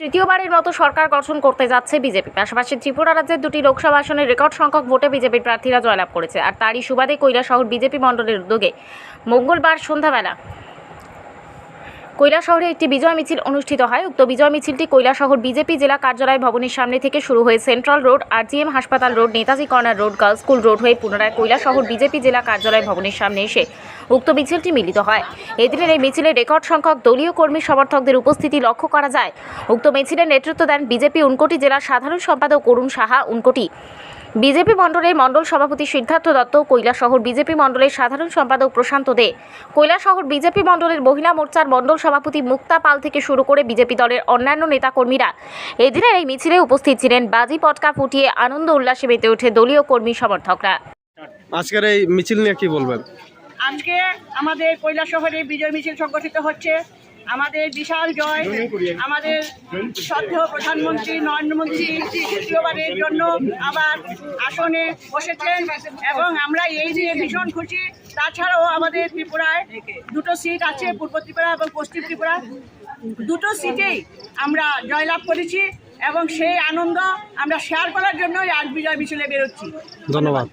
তৃতীয়বারের মতো সরকার গঠন করতে যাচ্ছে বিজেপি। পাশাপাশি ত্রিপুরা রাজ্যের দুটি লোকসভা আসনের রেকর্ড সংখ্যক ভোটে বিজেপির প্রার্থীরা জয়লাভ করেছে। আর তারই সুবাদে কৈলাসহর বিজেপি মণ্ডলের উদ্যোগে মঙ্গলবার সন্ধ্যাবেলা কৈলাসহরে একটি বিজয় মিছিল অনুষ্ঠিত হয়। উক্ত বিজয় মিছিলটি কৈলাসহর বিজেপি জেলা কার্যালয় ভবনের সামনে থেকে শুরু হয়ে সেন্ট্রাল রোড, আরজিএম হাসপাতাল road, Netaji corner road, girls school road হয়ে পুনরায় কৈলাসহর বিজেপি জেলা কার্যালয় ভবনের সামনে এসে উক্ত মিছিলটি মিলিত হয়। এদিনের এই মিছিলে রেকর্ড সংখ্যক দলীয় কর্মী সমর্থকদের উপস্থিতি লক্ষ্য করা যায়। উক্ত মিছিলের নেতৃত্ব দেন বিজেপি উনকোটি জেলার সাধারণ সম্পাদক অরুণ সাহা। উনকোটি বিজেপি মণ্ডলের মণ্ডল সভাপতি সিদ্ধার্থ দত্ত কৈলাসহর বিজেপি মণ্ডলের সাধারণ সম্পাদক প্রশান্ত দে। কৈলাসহর বিজেপি মণ্ডলের মহিলা মোর্চার মণ্ডল সভাপতি মুক্তা পাল থেকে শুরু করে বিজেপি দলের অন্যান্য নেতাকর্মীরা। এদিনের এই মিছিলে উপস্থিত ছিলেন বাজি পটকা ফুটিয়ে আনন্দ উল্লাসে মেতে ওঠে দলীয় কর্মী সমর্থকরা। আজকের এই মিছিল নিয়ে কি বলবেন? আজকে আমাদের কৈলাসহরে বিজয় মিছিল সংগঠিত হচ্ছে। আমাদের বিশাল জয় আমাদের শ্রদ্ধেয় প্রধানমন্ত্রী নরেন্দ্র মোদী তৃতীয়বারের জন্য আবার আসনে বসেছেন এবং আমরা এই নিয়ে ভীষণ খুশি। তাছাড়াও আমাদের ত্রিপুরায় দুটো সিট আছে পূর্ব ত্রিপুরা এবং পশ্চিম ত্রিপুরা। দুটো সিটেই আমরা জয়লাভ করেছি এবং সেই আনন্দ আমরা শেয়ার করার জন্যই আজ বিজয় মিছিলে বেরোচ্ছি। ধন্যবাদ।